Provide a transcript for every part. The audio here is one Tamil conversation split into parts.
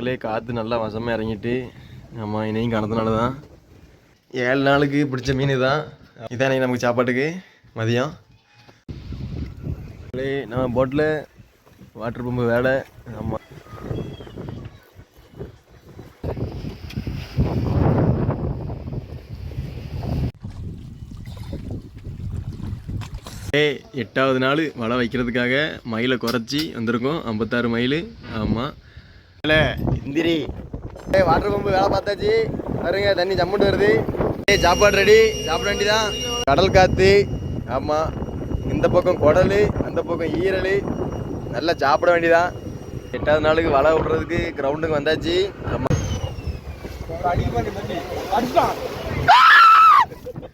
மக்களே காற்று நல்லா வசமாக இறங்கிட்டு ஆமாம் இன்னையும் காணதுனால தான். ஏழு நாளுக்கு பிடிச்ச மீன் தான் இதான் நமக்கு சாப்பாட்டுக்கு மதியம். நம்ம போட்டில் வாட்டர் பம்பு வேலை. ஆமாம் எட்டாவது நாள் வலை வைக்கிறதுக்காக மயிலை குறைச்சி வந்திருக்கோம். ஐம்பத்தாறு மைல் ஆமாம் இந்திரி. ஏய் வாட்டர் பம்பு வேலை பார்த்தாச்சு. வருங்க தண்ணி ஜம்முட்டு வருது. ஏ சாப்பாடு ரெடி சாப்பிட வேண்டிதான் கடல் காற்று ஆமாம் இந்த பக்கம் குடல் அந்த பக்கம் ஈரல். நல்லா சாப்பிட வேண்டியதான் எட்டாவது நாளுக்கு வலை விடுறதுக்கு கிரவுண்டுக்கு வந்தாச்சு. ஆமாம்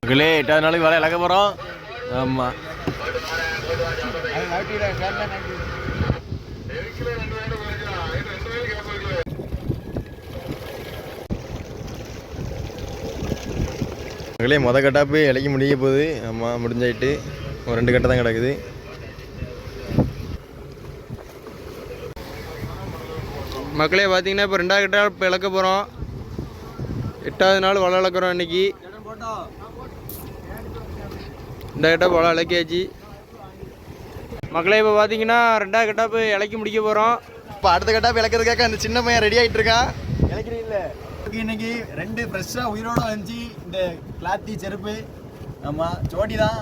மகளே எட்டாவது நாளுக்கு வலை இழக்க போகிறோம் ஆமாம் மகளே மொத கட்டாப்பு இலைக்கு முடிய போகுது. ஆமாம் முடிஞ்சாயிட்டு ஒரு ரெண்டு கட்டை தான் கிடக்குது. மக்களே பார்த்தீங்கன்னா இப்போ ரெண்டாவது கிட்ட இப்போ இழக்க போகிறோம் எட்டாவது நாள் வலை இழக்கிறோம் இன்னைக்கு. இந்த கிட்ட வலை இழக்கியாச்சு. மக்களே இப்போ பார்த்தீங்கன்னா ரெண்டாவது கிட்டாப்பு இலக்கி முடிக்க போகிறோம் இப்போ அடுத்த கட்டாப்பு இழக்கிறதுக்காக அந்த சின்ன பையன் ரெடி ஆகிட்டு இருக்கான். இழக்கிறீங்கள இன்னைக்கு. ரெண்டு ஃப்ரெஷ்ஷாக உயிரோட வந்துச்சு இந்த கிளாத்தி செருப்பு. ஆமாம் ஜோடி தான்.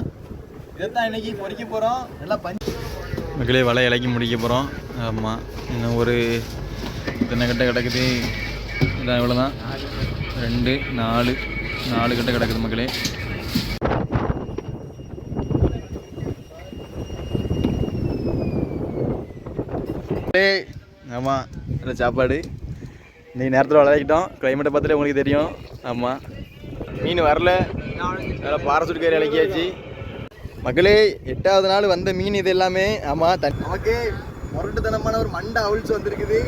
இதைத்தான் இன்னைக்கு பொறிக்க போகிறோம் நல்லா பஞ்சு மக்களே வலை இலக்கி முடிக்க போகிறோம் ஆமாம் இன்னும் ஒரு இத்தனை கட்டை கிடக்குது. இதான் இவ்வளோ தான் ரெண்டு நாலு நாலு கட்டை கிடக்குது மக்களே. ஆமாம் நல்ல சாப்பாடு? இன்னைக்கு நேரத்தில் விளையாடிக்கிட்டோம் கிளைமேட்டை பார்த்துட்டு உங்களுக்கு தெரியும். ஆமாம் மீன் வரல. நல்லா பாரசூட் கறி இலக்கியாச்சு மக்களே எட்டாவது நாள் வந்த மீன் இது எல்லாமே. ஆமாம் தன் நமக்கு முரட்டுத்தனமான ஒரு மண்டை அவிழ்ச்சி வந்திருக்குது.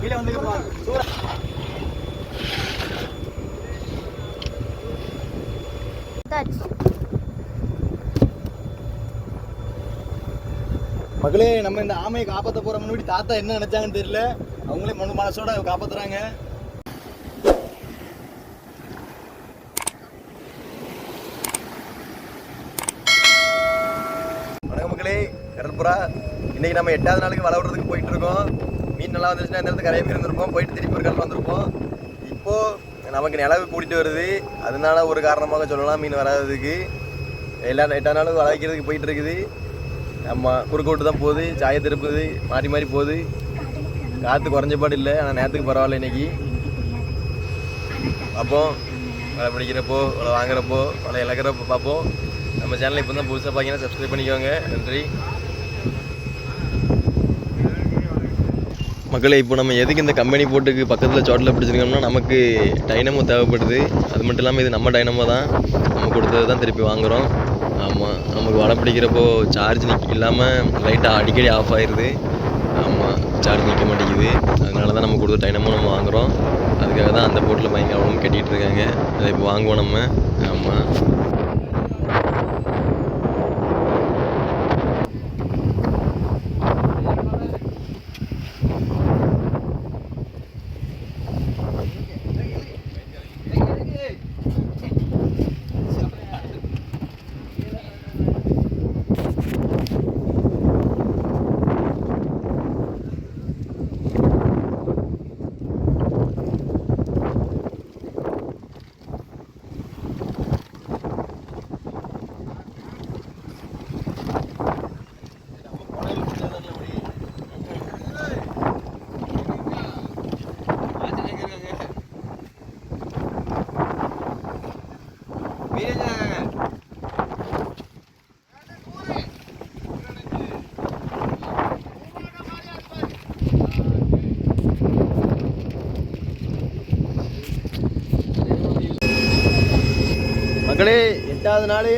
கீழே வந்துக்கப்பா மகளே நம்ம இந்த ஆமையை காப்பாற்ற போற முன்னாடி தாத்தா என்ன நினைச்சாங்கன்னு தெரியல. அவங்களே மனு மனசோட காப்பாத்துறாங்க. வணக்கம் மக்களே கடற்புறா இன்னைக்கு நம்ம எட்டாவது நாளுக்கு வலை விடுறதுக்கு போயிட்டு இருக்கோம். மீன் நல்லா வந்துருச்சுன்னா இந்த இடத்துக்கு கரையை இருந்திருப்போம். போயிட்டு திருப்பி ஒரு கடல் வந்திருப்போம். இப்போ நமக்கு நிலவு கூட்டிட்டு வருது. அதனால ஒரு காரணமாக சொல்லலாம் மீன் வராததுக்கு. எல்லா எட்டாவது நாளும் வலை வைக்கிறதுக்கு போயிட்டு இருக்குது. நம்ம குறுக்க விட்டு தான் போகுது சாய திருப்புது மாறி மாறி போகுது. காற்று குறைஞ்ச பாடு இல்லை ஆனால் நேரத்துக்கு பரவாயில்ல இன்னைக்கு. பார்ப்போம். வலை பிடிக்கிறப்போ வலை வாங்குறப்போ வலை இழக்கிறப்போ பார்ப்போம். நம்ம சேனலை இப்போ தான் புதுசாக பார்த்தீங்கன்னா சப்ஸ்கிரைப் பண்ணிக்கோங்க. நன்றி. மக்களை இப்போ நம்ம எதுக்கு இந்த கம்பெனி போட்டுக்கு பக்கத்தில் சோட்டில் பிடிச்சிருக்கோம்னா நமக்கு டைனமோ தேவைப்படுது. அது மட்டும் இல்லாமல் இது நம்ம டைனமோ தான். நம்ம கொடுத்தது தான் திருப்பி வாங்குகிறோம் ஆமாம் நமக்கு வலை பிடிக்கிறப்போ சார்ஜ் நிற்க இல்லாமல் லைட்டாக அடிக்கடி ஆஃப் ஆயிடுது ஆமாம் சார்ஜ் நிற்க மாட்டேங்குது. அதனால தான் நம்ம கொடுத்த டைனமோ நம்ம வாங்குகிறோம் அதுக்காக தான் அந்த போட்டில் பயங்கரமும் கட்டிகிட்டு இருக்காங்க. அதை இப்போ வாங்குவோம் நம்ம. ஆமாம் மக்களே எட்டாவது நாள்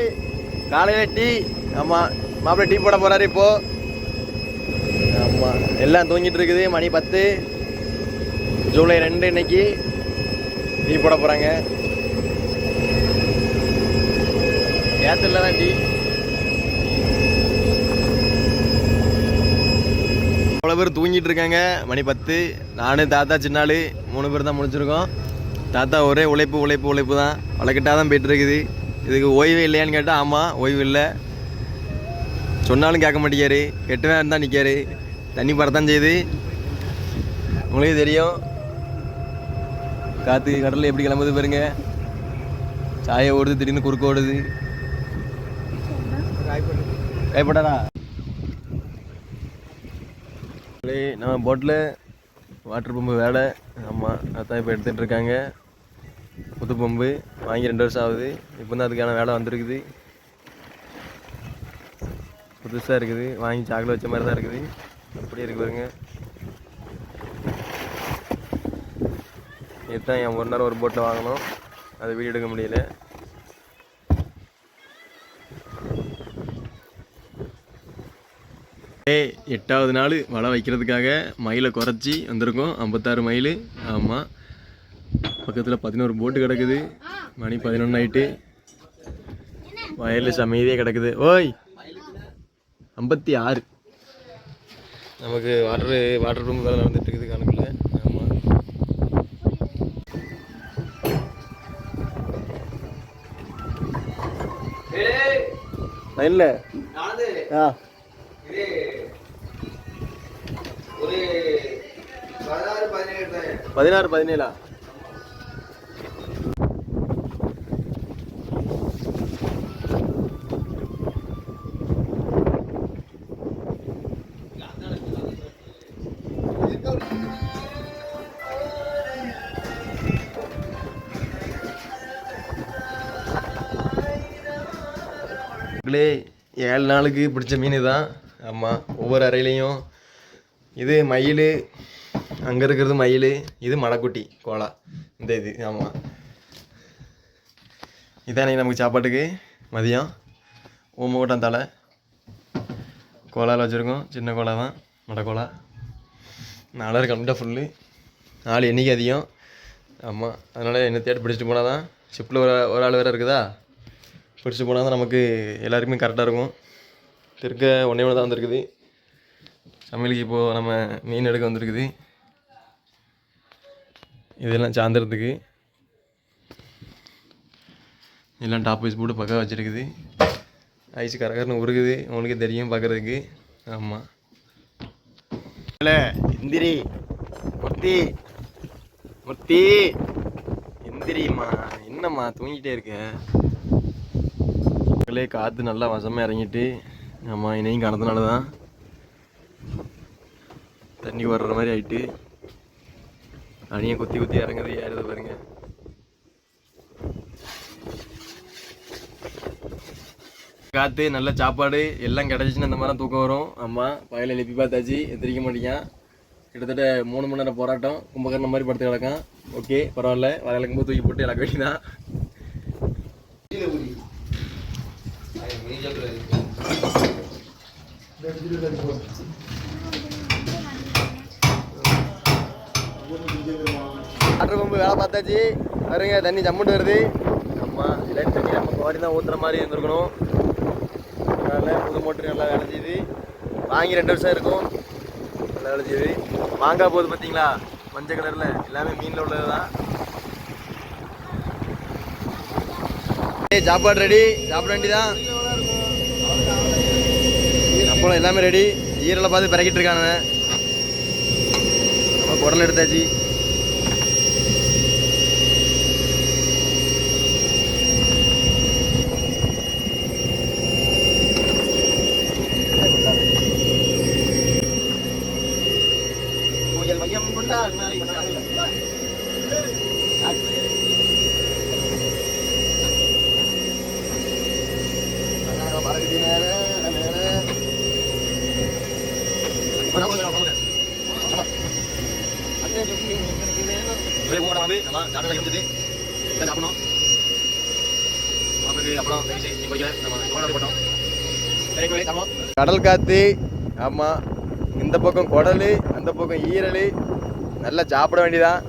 காலையில் டீ ஆமாம் மாப்பிள்ளை டீ போட போகிறாரு இப்போ. ஆமாம் எல்லாம் தூங்கிட்டு இருக்குது. மணி பத்து. ஜூலை ரெண்டு இன்னைக்கு டீ போட போகிறாங்க ஏத்துல தான் டீ அவ்வளோ பேர் தூங்கிட்டு இருக்காங்க? மணி பத்து. நானு தாத்தா சின்னாள் மூணு பேர் தான் முடிச்சிருக்கோம் தாத்தா ஒரே உழைப்பு உழைப்பு உழைப்பு தான். வளக்கிட்டா தான் போயிட்டு இருக்குது. இதுக்கு ஓய்வே இல்லையான்னு கேட்டால் ஆமாம் ஓய்வு இல்லை. சொன்னாலும் கேட்க மாட்டேங்காரு கெட்டவே தான் நிற்காரு தண்ணி படத்தான் செய்யுது. உங்களுக்கு தெரியும். காற்று கடலில் எப்படி கிளம்புது பாருங்க. சாயை ஓடுது திடீர்னு குறுக்க ஓடுது. கைப்பட்டாடா நம்ம போட்டில் வாட்டர் பம்பு வேலை. ஆமாம் அதான் இப்போ எடுத்துகிட்டு இருக்காங்க. புது பம்பு. வாங்கி ரெண்டு வருஷம் ஆகுது. இப்போ தான் அதுக்கான வேலை வந்திருக்குது. புதுசாக இருக்குது. வாங்கி சாக்கில் வச்ச மாதிரி தான் இருக்குது. அப்படியே இருக்கு பாருங்க. இதுதான் என் ஒரு நேரம் ஒரு போட்டில் வாங்கினோம். அதை வீடியோ எடுக்க முடியல. எட்டாவது நாள் வலை வைக்கிறதுக்காக மயிலை குறைச்சி வந்திருக்கோம். ஐம்பத்தாறு மைல் ஆமாம் பக்கத்தில் பதினோரு போட்டு கிடக்குது. மணி பதினொன்று ஆயிட்டு வயலில் சமைதியே கிடக்குது. ஓய்! ஐம்பத்தி ஆறு நமக்கு வாட்டர் வாட்டர் ரூம் வேலை நடந்துட்டு இருக்குது கணக்குல ஆமாம் லைனில் ஆ. பதினாறு பதினேழா ஏழு நாளுக்கு பிடிச்ச மீன் தான் ஆமாம் ஒவ்வொரு அறையிலையும் இது மயில் அங்கே இருக்கிறது மயில் இது மடக்குட்டி கோலா. இந்த இது ஆமாம் இதான் நமக்கு சாப்பாட்டுக்கு மதியம். ஓமோட்டம் தலை. கோலாவில் வச்சுருக்கோம். சின்ன கோலா தான் மடக்கோலா நாளாக நாலு ஃபுல்லு நாலு எண்ணிக்கை அதிகம். ஆமாம் அதனால் என்ன தேடி பிடிச்சிட்டு போனால் தான். ஷிப்பில் ஒரு ஒரு ஆள் வேறு இருக்குதா? பிடிச்சிட்டு போனால் தான் நமக்கு எல்லாருக்குமே கரெக்டாக இருக்கும். இருக்க ஒன்றே ஒன்று தான் வந்திருக்குது. சமையலுக்கு இப்போது நம்ம மீன் எடுக்க வந்திருக்குது. இதெல்லாம் சாயந்தரத்துக்கு. எல்லாம் டாப் வைஸ் போட்டு பக்கம் வச்சுருக்குது. ஐஸ் கரகரன்னு உருகுது. உங்களுக்கே தெரியும் பார்க்குறதுக்கு ஆமாம் இல்லை இந்திரி முர்த்தி முர்த்தி எந்திரிம்மா என்னம்மா தூங்கிட்டே இருக்க? மக்களே காற்று நல்லா வசமாக இறங்கிட்டு ஆமாம் இணையும் காணதுனால தான் தண்ணி வர்ற மாதிரி ஆயிட்டு அணியை குத்தி குத்தி இறங்குது ஏறுது பாருங்க. காற்று நல்ல சாப்பாடு எல்லாம் கிடச்சிச்சின்னு அந்த மாதிரி தூக்கம் வரும். ஆமாம் பயில எழுப்பி பார்த்தாச்சு எந்திரிக்க மாட்டேங்கான் கிட்டத்தட்ட மூணு மணி நேரம் போராட்டம். கும்பகரணம் மாதிரி படுத்து கிடக்கான். ஓகே பரவாயில்ல. வயலுக்கு போது தூக்கி போட்டு எனக்கு வேண்டிதான் வாட்டர் பம்பு வேலை பார்த்தாச்சு. பாருங்க தண்ணி ஜம்முட்டு வருது. ஆமாம் இல்லாட்டி தண்ணி நம்ம குவாரி தான் ஊற்றுற மாதிரி இருந்திருக்கணும். அதனால் புது மோட்டர் நல்லா வேலை செய்யுது வாங்கி ரெண்டு வருஷம் இருக்கும். நல்லா வேலை செய்யுது மாங்காய் போகுது பார்த்தீங்களா? மஞ்சள் கலரில். எல்லாமே மீனில் உள்ளது தான் ஏய் சாப்பாடு ரெடி சாப்பிட வேண்டிதான் அப்பளம் எல்லாமே ரெடி ஈரலை பார்த்து பிறக்கிட்டு இருக்கானுங்க நம்ம குடல் எடுத்தாச்சு. கடல் காத்து ஆமாம் இந்த பக்கம் குடல் அந்த பக்கம் ஈரல். நல்லா சாப்பிட வேண்டியதான்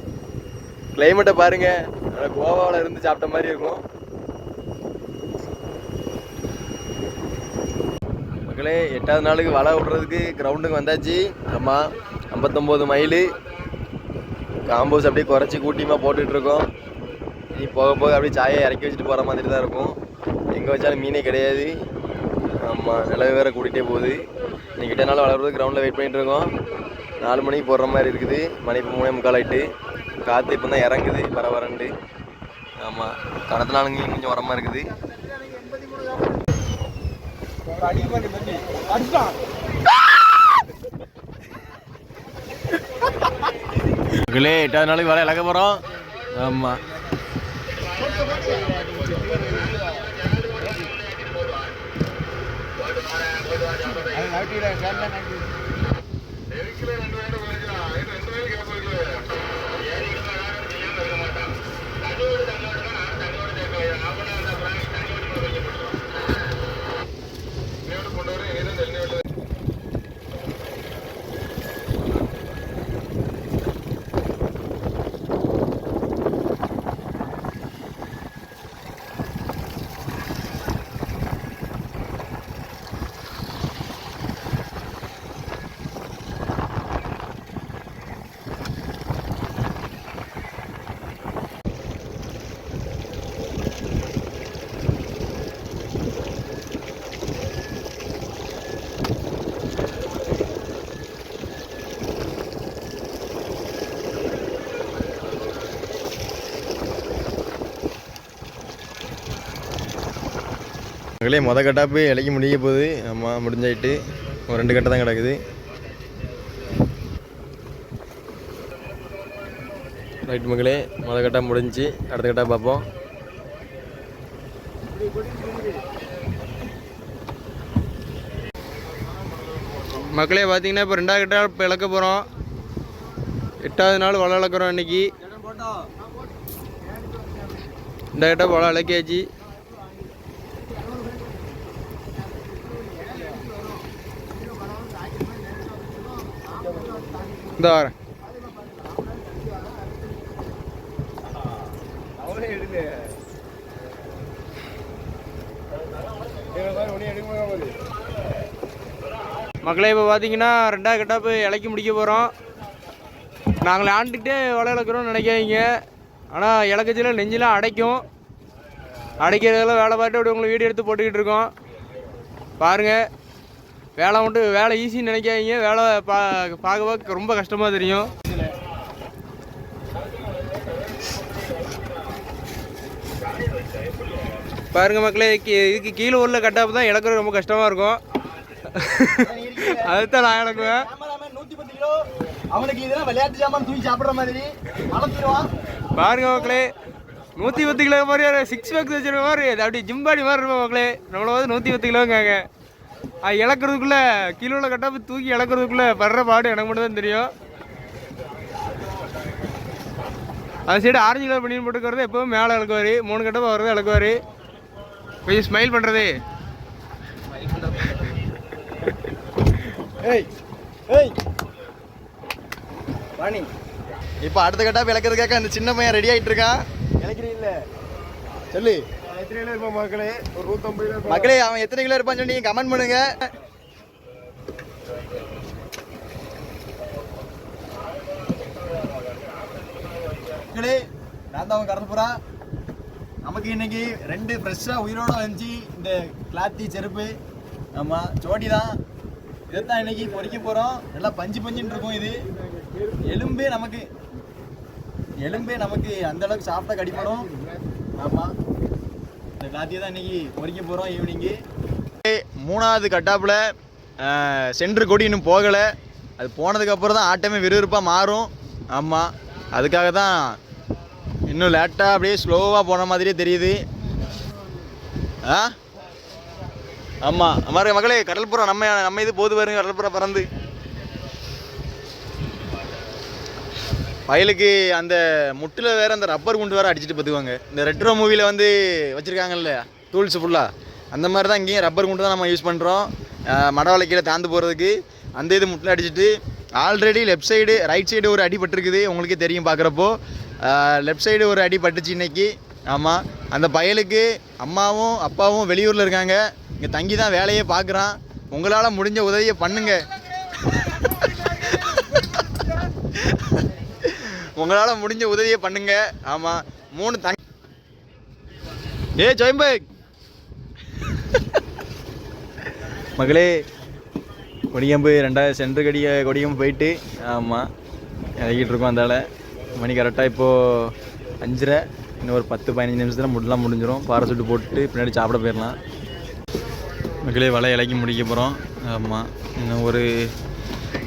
கிளைமேட்டை பாருங்க. நல்லா கோவாவில் இருந்து சாப்பிட்ட மாதிரி இருக்கும். மக்களே எட்டாவது நாளுக்கு வலை விடுறதுக்கு கிரவுண்டுக்கு வந்தாச்சு. ஆமாம் ஐம்பத்தொம்போது மைலு காம்போஸ் அப்படியே குறைச்சி கூட்டியமாக போட்டுட்ருக்கோம் இனி நீ போக போக அப்படியே சாயை இறக்கி வச்சுட்டு போகிற மாதிரி தான் இருக்கும். எங்கே வச்சாலும் மீனே கிடையாது. ஆமாம் நிலவு வேற கூட்டிகிட்டே போகுது. இன்னைக்கு எட்டாம் நாள் வளர்றது கிரவுண்டில் வெயிட் பண்ணிகிட்டு இருக்கோம். நாலு மணிக்கு போடுற மாதிரி இருக்குது. மணி இப்போ மூணே முக்கால் ஆயிட்டு. காற்று இப்போ தான் இறங்குது வர வரண்டு ஆமாம் கடத்த நாளுங்க கொஞ்சம் உரமாக இருக்குது. மகளே எட்டாவது நாளைக்கு வலை இழக்க போகிறோம் ஆமாம் மக்களே மொதல் கட்டாப்பு இலைக்க முடிய போகுது. ஆமாம் முடிஞ்சாயிட்டு ஒரு ரெண்டு கட்டை தான் கிடக்குது. ரைட் மக்களே மொதல் கட்டாக முடிஞ்சு அடுத்த கட்டா பார்ப்போம். மக்களே பார்த்தீங்கன்னா இப்போ ரெண்டாவது கிட்ட இப்போ இழக்க போகிறோம் எட்டாவது நாள் வலை இழக்கிறோம் இன்னைக்கு. இந்த கிட்ட வலை இழக்கியாச்சு. இந்த வரேன் மக்களே இப்போ பார்த்தீங்கன்னா ரெண்டாவது கட்டாப்பு இலைக்கு முடிக்க போகிறோம் நாங்கள் ஆண்டுக்கிட்டே வலை இழக்கிறோம்னு நினைக்காதீங்க. ஆனால் இலக்கச்சில நெஞ்செலாம் அடைக்கும். அடைக்கிறதெல்லாம் வேலை பார்த்து அப்படி உங்களுக்கு வீடியோ எடுத்து போட்டுக்கிட்டு இருக்கோம். பாருங்கள் வேலை மட்டும் வேலை ஈஸின்னு நினைக்காதீங்க. வேலை பா பார்க்க பார்க்க ரொம்ப கஷ்டமாக தெரியும். பாருங்க மக்களே கீ- இதுக்கு கீழே உள்ள கட்டாப்பு தான் இழக்கிறது ரொம்ப கஷ்டமாக இருக்கும். அதுதான் நான் இழக்குவேன். அவனுக்கு இதெல்லாம் விளையாட்டு ஜாமான் தூக்கி சாப்பிடுற மாதிரி. பாருங்க மக்களே நூற்றி பத்து கிலோ மாதிரி சிக்ஸ் பேக்ஸ் வச்சிருக்க மாதிரி. அது அப்படியே ஜிம் பாடி மாதிரி இருக்கும் மக்களே. நம்மள வந்து நூற்றி பத்து கிலோங்காங்க இழக்கிறதுக்குள்ளே கிலோவில் கட்டாப்பு தூக்கி இழக்கிறதுக்குள்ளே படுற பாடு எனக்கு மட்டும் தான் தெரியும். அது சைடு ஆரஞ்சு கலர் பண்ணி போட்டுக்கிறது எப்பவும் மேலே இழக்குவார் மூணு கட்டப்பா வர்றது இழக்குவார். கொஞ்சம் ஸ்மைல் பண்ணுறது ஏய் ஏய். வாணி. இப்போ அடுத்த கட்டா விளக்கிறதுக்காக அந்த சின்ன பையன் ரெடி ஆகிட்டு இருக்கான். நினைக்கிறீல்ல சொல்லு. மக்களே? ஒரு கிலோ மக்களே அவன் எத்தனை கிலோ இருப்பான்னு சொல்லி கமெண்ட் பண்ணுங்க. மக்களே நான் தான் அவன் போறான் நமக்கு இன்னைக்கு ரெண்டு ஃப்ரெஷ்ஷாக உயிரோட வந்துச்சு இந்த கிளாத்தி செருப்பு. ஆமாம் ஜோடி தான். இதைத்தான் இன்னைக்கு பொறிக்க போகிறோம் நல்லா பஞ்சு பஞ்சுன்னு இருக்கும் இது. எலும்பே நமக்கு எலும்பே நமக்கு அந்த அளவுக்கு சாஃப்டாக கடிப்படும். ஆமாம் இந்த கிளாத்தியை தான் இன்னைக்கு பொறிக்க போகிறோம் ஈவினிங்கு மூணாவது கட்டாப்பில் சென்ட்ரு கொடி இன்னும் போகலை. அது போனதுக்கப்புறம் தான் ஆட்டமே விறுவிறுப்பாக மாறும். ஆமாம் அதுக்காக தான் இன்னும் லேட்டாக அப்படியே ஸ்லோவாக போன மாதிரியே தெரியுது. ஆ? ஆமாம் மாதிரி மகளே கடல்புறம் நம்ம நம்ம இது போது பாருங்க கடல்புறம் பறந்து. வயலுக்கு அந்த முட்டில் வேற அந்த ரப்பர் குண்டு வேற அடிச்சுட்டு பார்த்துக்குவாங்க இந்த ரெட்ரோ மூவியில் வந்து வச்சுருக்காங்கல்ல டூல்ஸ் ஃபுல்லாக அந்த மாதிரி தான் இங்கேயும் ரப்பர் குண்டு தான் நம்ம யூஸ் பண்ணுறோம் மடவளை கீழே தாந்து போகிறதுக்கு அந்த இது முட்டில் அடிச்சுட்டு already left side right side ஒரு அடி பட்டிருக்குது. உங்களுக்கே தெரியும் பார்க்குறப்போ லெஃப்ட் சைடு ஒரு அடி பட்டுச்சு இன்னைக்கு. ஆமாம் அந்த பயலுக்கு அம்மாவும் அப்பாவும் வெளியூரில் இருக்காங்க. இங்கே தங்கி தான் வேலையே பார்க்குறான் உங்களால் முடிஞ்ச உதவியை பண்ணுங்க. உங்களால் முடிஞ்ச உதவியை பண்ணுங்க. ஆமாம் மூணு தங்க ஏ ஜெயம்பேக். மகளே கொடியம்பு ரெண்டாவது சென்று கடிய கொடியம்பு போயிட்டு ஆமாம் இறக்கிட்டு இருக்கோம் அந்தால. மணி கரெக்டாக இப்போது அஞ்சரை. இன்னும் ஒரு பத்து பதினஞ்சு நிமிஷத்தில் முடிலாம் முடிஞ்சிடும் பாரசூட்டு போட்டு பின்னாடி சாப்பிட போயிடலாம். மக்களே வலை இலக்கி முடிக்க போகிறோம் ஆமாம் இன்னும் ஒரு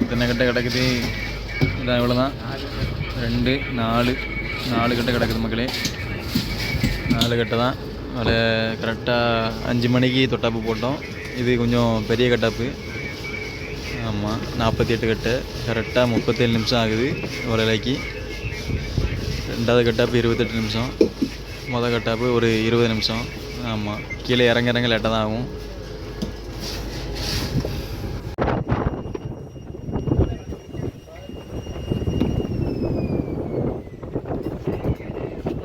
எத்தனை கிட்ட கிடக்குது. இதான் இவ்வளோ தான் ரெண்டு நாலு. நாலு கட்டை கிடக்குது மக்களே. நாலு கட்டை தான். அதில் கரெக்டாக அஞ்சு மணிக்கு தொட்டாப்பு போட்டோம். இது கொஞ்சம் பெரிய கட்டாப்பு. ஆமாம் நாற்பத்தி எட்டு கட்டை கரெக்டாக முப்பத்தேழு நிமிஷம் ஆகுது ஒரு இலைக்கு ரெண்டாவது கட்டாப்பு இருபத்தெட்டு நிமிஷம். மொதல் கட்டாப்பு ஒரு இருபது நிமிஷம். ஆமாம் கீழே இறங்க இறங்க லேட்டாக தான் ஆகும்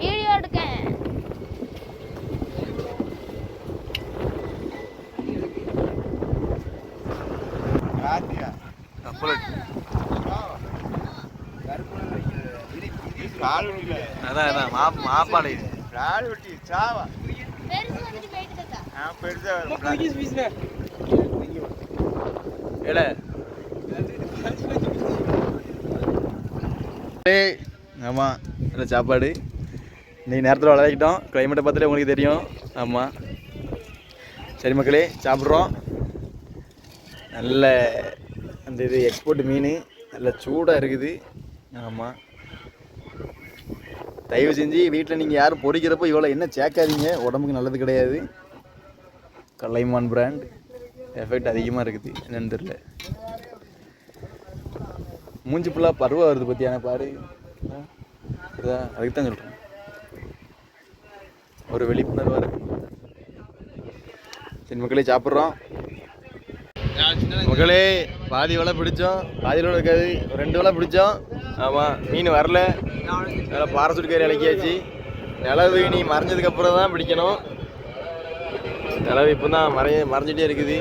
வீடியோ எடுக்கேன் அதான் அதான் மா மாப்பாடு ஆமாம் நல்ல சாப்பாடு? இன்னைக்கு நேரத்தில் விளையாடிக்கிட்டோம் கிளைமேட்டை பார்த்துட்டு உங்களுக்கு தெரியும். ஆமாம் சரி மக்களே சாப்பிட்றோம். நல்ல அந்த இது எக்ஸ்போர்ட் மீன். நல்ல சூடாக இருக்குது. ஆமாம் தயவு செஞ்சு வீட்டில் நீங்கள் யாரும் பொரிக்கிறப்போ இவ்வளோ என்ன சேர்க்காதீங்க. உடம்புக்கு நல்லது கிடையாது. கலைமான் பிராண்ட் எஃபெக்ட் அதிகமாக இருக்குது. என்னன்னு தெரியல. மூஞ்சி ஃபுல்லாக பருவம் வருது பற்றியான பாரு. அதுக்கு தான் சொல்கிறேன் ஒரு விழிப்புணர்வாக இருக்கு. சரி மக்களே சாப்பிட்றோம். மக்களே பாதி வலை பிடிச்சோம். பாதி வலை இருக்காது. ரெண்டு வலை பிடிச்சோம். ஆமாம் மீன் வரல. நல்லா பாரசூட் கறி இலக்கியாச்சு நிலவு நீ மறைஞ்சதுக்கப்புறம் தான் பிடிக்கணும். நிலவு இப்போ தான் மறைய மறைஞ்சிட்டே இருக்குது.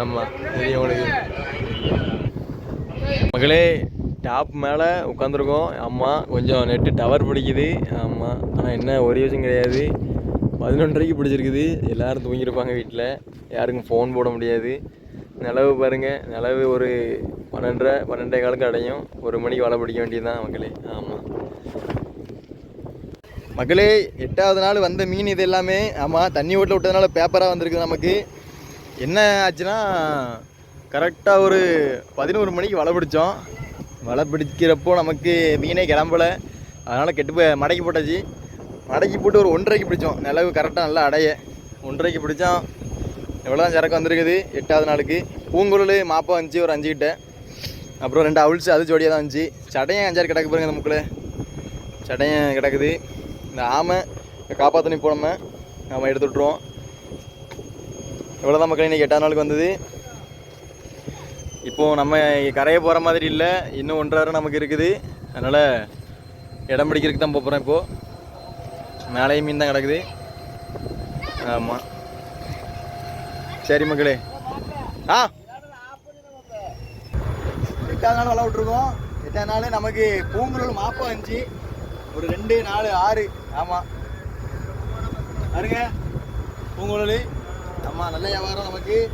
ஆமாம் தெரியும் உங்களுக்கு. மகளே டாப் மேலே உட்காந்துருக்கோம் ஆமாம் கொஞ்சம் நெட்டு டவர் பிடிக்குது. ஆமாம் ஆனால் என்ன ஒரே விஷயம் கிடையாது. பதினொன்றரைக்கு பிடிச்சிருக்குது. எல்லோரும் தூங்கியிருப்பாங்க வீட்டில் யாருக்கும் ஃபோன் போட முடியாது. நிலவு பாருங்கள் நிலவு ஒரு பன்னெண்டரை பன்னெண்டே காலுக்கு அடையும். ஒரு மணிக்கு வலை பிடிக்க வேண்டியதுதான் மக்களே. ஆமாம் மக்களே எட்டாவது நாள் வந்த மீன் இது எல்லாமே ஆமாம் தண்ணி ஓட்டில் விட்டதுனால பேப்பராக வந்திருக்கு நமக்கு. என்ன ஆச்சுன்னா கரெக்டாக ஒரு பதினோரு மணிக்கு வலை பிடிச்சோம். வலை பிடிக்கிறப்போ நமக்கு மீனே கிளம்பல. அதனால் கெட்டு போய் மடக்கி போட்டாச்சு. மடக்கி போட்டு ஒரு ஒன்றரைக்கு பிடிச்சோம். நிலவு கரெக்டாக நல்லா அடைய. ஒன்றரைக்கு பிடிச்சோம். எவ்வளோ தான் சரக்கு வந்திருக்குது? எட்டாவது நாளுக்கு. பூங்குழல் மாப்பா வந்துச்சு ஒரு அஞ்சு கிட்ட. அப்புறம் ரெண்டு அவுல்ஸ் அது ஜோடியாக தான் வந்துச்சு சடையன் அஞ்சாறு கிடக்கு பாருங்க இந்த முக்கில். சடையும் கிடக்குது. இந்த ஆமை காப்பாற்றணி போனோம நம்ம எடுத்து விட்ருவோம் இவ்வளோதான் மக்கள் இன்றைக்கி எட்டாவது நாளுக்கு வந்தது. இப்போது நம்ம கரையை போகிற மாதிரி இல்லை. இன்னும் ஒன்றரை வாரம் நமக்கு இருக்குது. அதனால் இடம் பிடிக்கிறதுக்கு தான் போகிறோம் இப்போது மேலேயும் மீன் தான் கிடக்குது. ஆமாம் சரி மக்களே. ஆ. எட்டாவது நாள் வள விட்ருக்கோம் எட்டாவது நாள் நமக்கு பூங்குழல் மாப்பம் அஞ்சு ஒரு ரெண்டு நாலு ஆறு. ஆமாம் பாருங்க. பூங்குழலி. ஆமாம் நல்ல வியாபாரம் நமக்கு.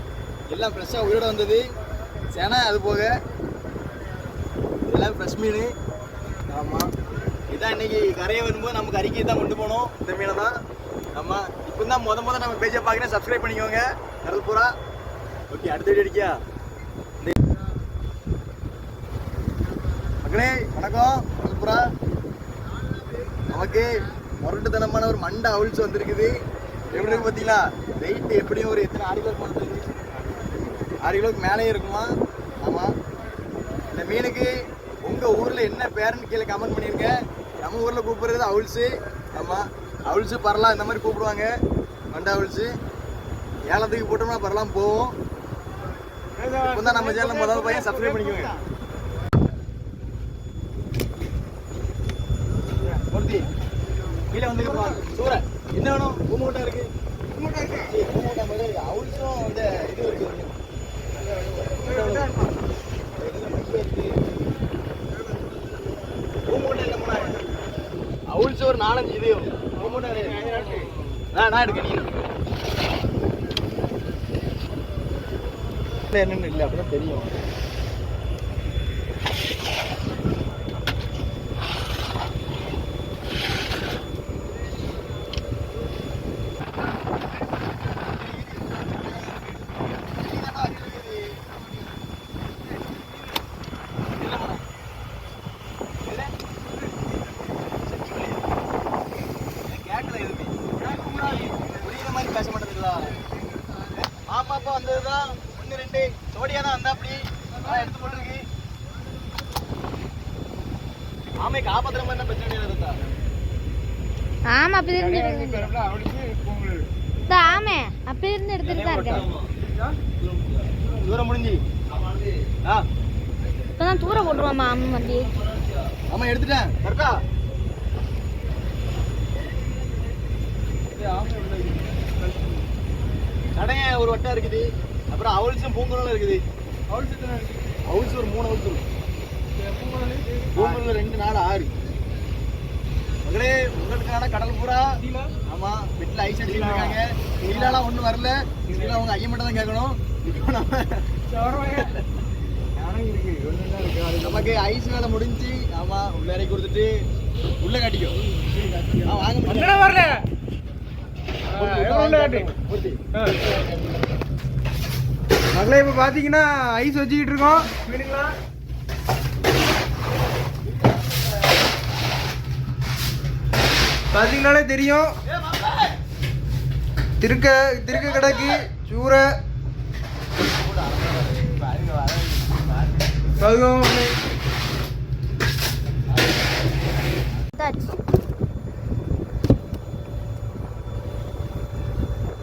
எல்லாம் ஃப்ரெஷ்ஷாக உயிரோட வந்தது. சேனை அது போக. எல்லாம் ஃப்ரெஷ் மீன். ஆமாம் இதான் இன்னைக்கு கரையை வரும்போது நமக்கு அறிக்கை தான் கொண்டு போனோம். இந்த மீனை தான். ஆமாம் இப்போ தான் முத முத நம்ம பேஜை பார்க்குறேன். சப்ஸ்கிரைப் பண்ணிக்கோங்க. கடல் பூரா. ஓகே அடுத்த வீடியோ அடிக்கியா மக்களே வணக்கம். கடல் பூரா. நமக்கு முரட்டுத்தனமான ஒரு மண்டை அவிழ்ச்சி வந்திருக்குது. எப்படி இருக்கு பார்த்தீங்களா? வெயிட் எப்படியும் ஒரு எத்தனை ஆறு கிலோ போனது ஆறு கிலோக்கு மேலே இருக்குமா? ஆமாம் இந்த மீனுக்கு உங்கள் ஊரில் என்ன பேருன்னு கீழே கமெண்ட் பண்ணியிருங்க நம்ம ஊரில் கூப்பிட்றது அவுல்ஸு ஆமாம் அவிழ்ஸு பரலாம் இந்த மாதிரி கூப்பிடுவாங்க. மண்டை அவிழ்ஸு ஏலத்துக்கு போட்டோம்னா பரலாம் போவோம். இப்போ தான் நம்ம சேனல் முதல் பையன் சப்ஸ்கிரைப் பண்ணிக்கோங்க ஒருத்தி கீழே வந்து சூற என்ன வேணும்? பூமூட்டா இருக்கு. பூமூட்டா இருக்கு. பூமூட்டா மட்டும் இருக்கு. அந்த இது இருக்கு அவுட்ஸ் ஒரு நாலஞ்சு இது. நான் நான் எடுக்க நீ என்னன்னு இல்லை அப்படிதான் தெரியும் கேட்கல எதுவுமே புரியுற மாதிரி பேச மாட்டேங்குதா மாமா அப்பா வந்ததுதான் ஒன்று ரெண்டு ஜோடியா தான் வந்தா அப்படி அதான் எடுத்து போட்டுருக்கு ஆமை காப்பாத்துற மாதிரி என்ன பிரச்சனை இல்லை இருந்தா ஆமா அப்படி இருந்து ஆமே அப்படி இருந்து எடுத்துட்டு தான் இருக்கேன் தூரம் முடிஞ்சு இப்பதான் தூர போட்டுருவாமா ஆமா வண்டி. ஆமா எடுத்துட்டேன். கரெக்டா கடைய ஒரு வட்டம் இருக்குது. அப்புறம் அவல்ஸும் பூங்குழலும் இருக்குது. அவல்ஸ் ஒரு மூணு அவல்ஸ் இருக்கும் பூங்குழல் ரெண்டு நாலு ஆறு. மகளே உங்களுக்கான கடல் பூரா. ஆமா வீட்டுல ஐஸ் அடிச்சுட்டு இருக்காங்க. நீலாலாம் ஒண்ணும் வரல. நீலா உங்க ஐயன் மட்டும் தான் கேட்கணும். இப்போ நம்ம நமக்கு ஐஸ் வேலை முடிஞ்சு ஆமா உள்ள இறக்கி கொடுத்துட்டு உள்ள காட்டிக்கோ. ஆ, வாங்க. வரல. மகளே இப்போ பார்த்தீங்கன்னா ஐஸ் வச்சுக்கிட்டு இருக்கோம். மீனுங்களா? பார்த்தீங்கனாலே தெரியும். திருக்க திருக்க கிடக்கு சூறை.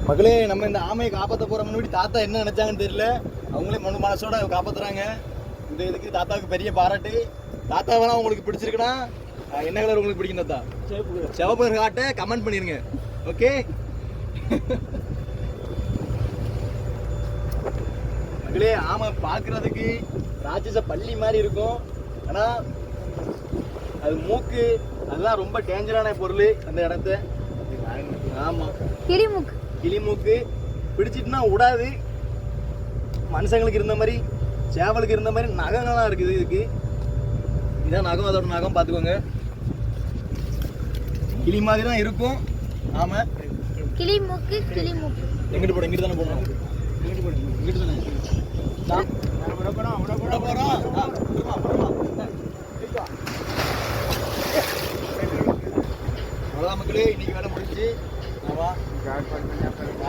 மகளே நம்ம இந்த ஆமையை காப்பாற்ற போற முன்னாடி தாத்தா என்ன நினைச்சாங்கன்னு தெரியல. அவங்களே மனு மனசோட காப்பாத்துறாங்க. இந்த இதுக்கு தாத்தாவுக்கு பெரிய பாராட்டு. தாத்தாவெல்லாம் உங்களுக்கு பிடிச்சிருக்குன்னா என்ன கலர் உங்களுக்கு பிடிக்கும் தாத்தா? சிவப்பு காட்ட கமெண்ட் பண்ணிருங்க. ஓகே மகளே ஆமை பார்க்கிறதுக்கு ராட்சச பள்ளி மாதிரி இருக்கும். ஆனா அது மூக்கு அதெல்லாம் ரொம்ப டேஞ்சரான பொருள் அந்த இடத்த. ஆமா. கிளிமுக்கு. கிளிமூக்கு பிடிச்சிட்டுனா விடாது மனுஷங்களுக்கு இருந்த மாதிரி சேவலுக்கு இருந்த மாதிரி நகங்கள்லாம் இருக்குது இதுக்கு. இதான் நகம் அதோட நகம் பார்த்துக்கோங்க. கிளி மாதிரி தான் இருக்கும். ஆமா. கிளிமுக்கு கிளிமுக்கு. எங்கிட்டு போட இங்கிட்டு தானே போகணும் இங்கிட்டு போடு இங்கிட்டு தானே நான் விட போறோம் விட விட போறோம் விடுமா, விடுமா. அவ்வளோதான் மக்களே இன்னைக்கு வேலை முடிஞ்சு. ஆமா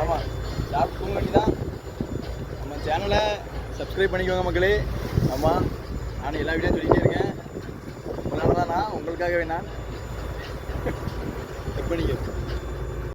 ஆமா சாப்பிட்டு தூங்க வேண்டியதான் நம்ம சேனலை சப்ஸ்கிரைப் பண்ணிக்கோங்க மக்களே. ஆமாம் நான் எல்லா வீடியோ சொல்லிட்டே இருக்கேன். உங்களால தான் நான் உங்களுக்காகவே நான்.